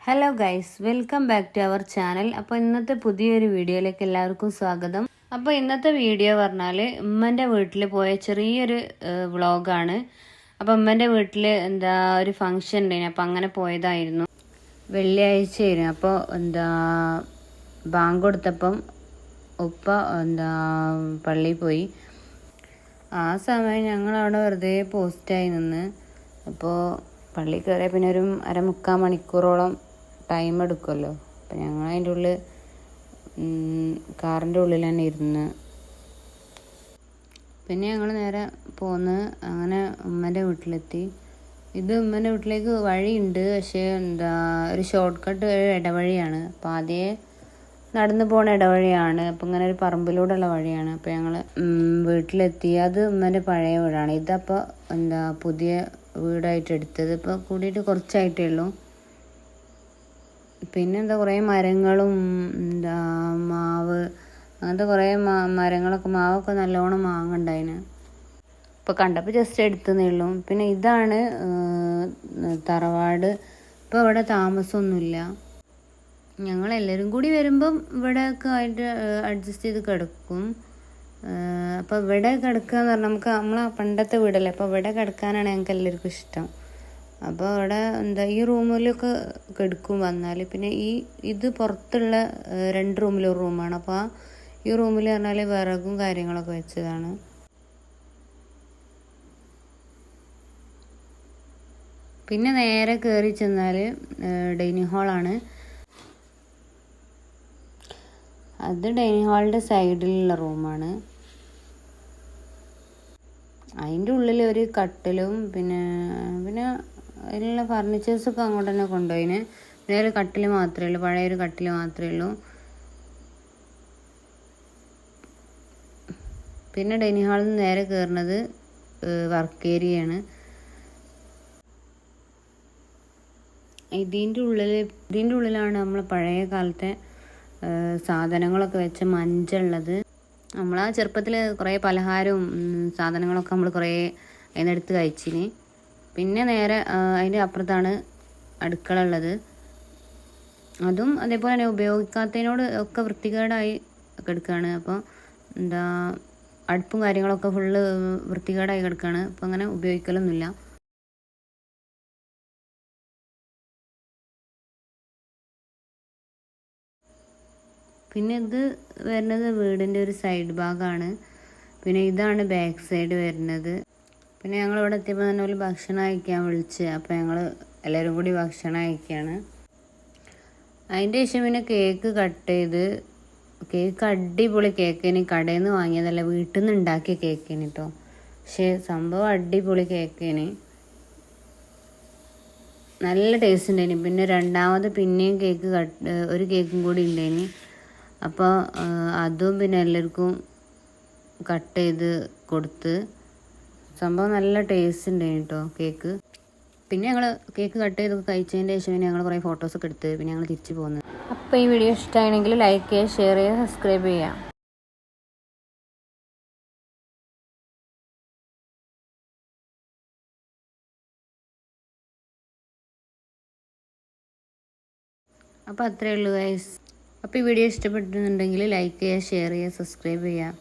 Hello guys welcome back to our channel അപ്പോൾ ഇന്നത്തെ പുതിയൊരു വീഡിയോയിലേക്ക് എല്ലാവർക്കും സ്വാഗതം. അപ്പോൾ ഇന്നത്തെ വീഡിയോ പറഞ്ഞാൽ ഉമ്മന്റെ വീട്ടിൽ പോയ ചെറിയൊരു വ്ളോഗാണ്. അപ്പോൾ ഉമ്മന്റെ വീട്ടിൽ എന്താ ഒരു ഫങ്ഷൻ ഉണ്ടായിരുന്നു അപ്പോൾ അങ്ങനെ പോയതായിരുന്നു. വെള്ളിയാഴ്ചയായിരുന്നു അപ്പോൾ എന്താ ബാങ്ക് കൊടുത്തപ്പം ഉപ്പ എന്താ പള്ളി പോയി. ആ സമയം ഞങ്ങൾ അവിടെ വെറുതെ പോസ്റ്റായി നിന്ന്. അപ്പോൾ പള്ളി കയറിയ പിന്നെ ഒരു അരമുക്കാൽ മണിക്കൂറോളം ടൈം എടുക്കുമല്ലോ അപ്പം ഞങ്ങൾ അതിന്റെ ഉള്ളിൽ കാറിന്റെ ഉള്ളിൽ തന്നെ ഇരുന്ന്. പിന്നെ ഞങ്ങൾ നേരെ പോന്ന് അങ്ങനെ ഉമ്മന്റെ വീട്ടിലെത്തി. ഇത് ഉമ്മന്റെ വീട്ടിലേക്ക് വഴിയുണ്ട് പക്ഷേ എന്താ ഒരു ഷോർട്ട് കട്ട് ഒരു ഇടവഴിയാണ്. അപ്പോൾ ആദ്യേ നടന്നു പോണ ഇടവഴിയാണ്. അപ്പം ഇങ്ങനെ ഒരു പറമ്പിലൂടെയുള്ള വഴിയാണ്. അപ്പോൾ ഞങ്ങൾ വീട്ടിലെത്തി. അത് ഉമ്മന്റെ പഴയ വീടാണ്. ഇതപ്പോൾ എന്താ പുതിയ വീടായിട്ട് എടുത്തത്. ഇപ്പോൾ കൂടിയിട്ട് കുറച്ചായിട്ടേ ഉള്ളൂ. പിന്നെ എന്താ കുറേ മരങ്ങളും എന്താ മാവ് അങ്ങനത്തെ കുറേ മരങ്ങളൊക്കെ മാവൊക്കെ നല്ലോണം മാങ്ങണ്ടായിന്. ഇപ്പോൾ കണ്ടപ്പോൾ ജസ്റ്റ് എടുത്തതേ ഉള്ളൂ. പിന്നെ ഇതാണ് തറവാട്. ഇപ്പോൾ ഇവിടെ താമസമൊന്നുമില്ല ഞങ്ങൾ എല്ലാവരും കൂടി വരുമ്പം ഇവിടെയൊക്കെ ആയിട്ട് അഡ്ജസ്റ്റ് ചെയ്ത് കിടക്കും. അപ്പോൾ ഇവിടെ കിടക്കുക എന്ന് പറഞ്ഞാൽ നമുക്ക് നമ്മളെ പണ്ടത്തെ വീടല്ലേ? അപ്പോൾ ഇവിടെ കിടക്കാനാണ് ഞങ്ങൾക്ക് എല്ലാവർക്കും ഇഷ്ടം. അപ്പോൾ അവിടെ എന്താ ഈ റൂമിലൊക്കെ കെടുക്കും വന്നാൽ പിന്നെ ഈ ഇത് പുറത്തുള്ള രണ്ട് റൂമിലൊരു റൂമാണ്. അപ്പോൾ ആ ഈ റൂമിൽ പറഞ്ഞാൽ വിറകും കാര്യങ്ങളൊക്കെ വെച്ചതാണ്. പിന്നെ നേരെ കയറി ചെന്നാൽ ഡൈനിങ് ഹാളാണ്. അത് ഡൈനിങ് ഹാളിന്റെ സൈഡിലുള്ള റൂമാണ്. അതിന്റെ ഉള്ളിൽ ഒരു കട്ടിലും പിന്നെ പിന്നെ അതിലുള്ള ഫർണിച്ചേഴ്സൊക്കെ അങ്ങോട്ട് തന്നെ കൊണ്ടുപോയിന്. ഒരു കട്ടിൽ മാത്രമേ ഉള്ളൂ. പഴയൊരു കട്ടിൽ മാത്രമേ ഉള്ളൂ. പിന്നെ ഡൈനിങ് ഹാളിൽ നിന്ന് നേരെ കയറുന്നത് വർക്ക് ഏരിയയാണ് ഇതിന്റെ ഉള്ളിൽ ഇതിന്റെ ഉള്ളിലാണ് നമ്മൾ പഴയ കാലത്തെ സാധനങ്ങളൊക്കെ വെച്ച മഞ്ചുള്ളത് നമ്മൾ ആ ചെറുപ്പത്തിൽ കുറേ പലഹാരവും സാധനങ്ങളൊക്കെ നമ്മൾ കുറേ അതിനെടുത്ത് കഴിച്ചിന്. പിന്നെ നേരെ അതിന്റെ അപ്പുറത്താണ് അടുക്കള ഉള്ളത് അതും അതേപോലെ തന്നെ ഉപയോഗിക്കാത്തതിനോട് ഒക്കെ വൃത്തികേടായി കിടക്കുകയാണ് അപ്പോൾ എന്താ അടുപ്പും കാര്യങ്ങളൊക്കെ ഫുള്ള് വൃത്തികേടായി കിടക്കുകയാണ് അപ്പോൾ അങ്ങനെ ഉപയോഗിക്കലൊന്നുമില്ല. പിന്നെ ഇത് വരുന്നത് വീടിന്റെ ഒരു സൈഡ് ഭാഗമാണ് പിന്നെ ഇതാണ് ബാക്ക് സൈഡ് വരുന്നത്. പിന്നെ ഞങ്ങൾ ഇവിടെ എത്തിയപ്പോൾ തന്നെ ഒരു ഭക്ഷണം കഴിക്കാൻ വിളിച്ച്. അപ്പോൾ ഞങ്ങൾ എല്ലാവരും കൂടി ഭക്ഷണം കഴിക്കുകയാണ് അതിന്റെ ശേഷം പിന്നെ കേക്ക് കട്ട് ചെയ്ത് കേക്ക് അടിപൊളി കേക്കിന് കടയിൽ നിന്ന് വാങ്ങിയതല്ല വീട്ടിൽ നിന്ന് ഉണ്ടാക്കിയ കേക്കിന് കേട്ടോ പക്ഷേ സംഭവം അടിപൊളി കേക്കിന് നല്ല ടേസ്റ്റ് ഉണ്ടായിന് പിന്നെ രണ്ടാമത് പിന്നെയും കേക്ക് കട്ട് ഒരു കേക്കും കൂടി ഉണ്ടായിന് അപ്പോൾ അതും പിന്നെ എല്ലാവർക്കും കട്ട് ചെയ്ത് കൊടുത്ത് സംഭവം നല്ല ടേസ്റ്റ് ഉണ്ട് കേട്ടോ കേക്ക് പിന്നെ ഞങ്ങൾ കേക്ക് കട്ട് ചെയ്ത് കഴിച്ചതിന്റെ ശേഷം പിന്നെ ഞങ്ങൾ കുറേ ഫോട്ടോസൊക്കെ എടുത്ത് പിന്നെ ഞങ്ങൾ തിരിച്ചു പോകുന്നത് അപ്പോൾ ഈ വീഡിയോ ഇഷ്ടമാണെങ്കിൽ ലൈക്ക് ചെയ്യുക ഷെയർ ചെയ്യുക സബ്സ്ക്രൈബ് ചെയ്യുക. അപ്പോൾ അത്രയേ ഉള്ളൂ ഗൈസ് അപ്പോൾ ഈ വീഡിയോ ഇഷ്ടപ്പെട്ടിട്ടുണ്ടെങ്കിൽ ലൈക്ക് ചെയ്യുക ഷെയർ ചെയ്യുക സബ്സ്ക്രൈബ് ചെയ്യുക.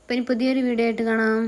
അപ്പോൾ ഇനി പുതിയൊരു വീഡിയോ ആയിട്ട് കാണാം.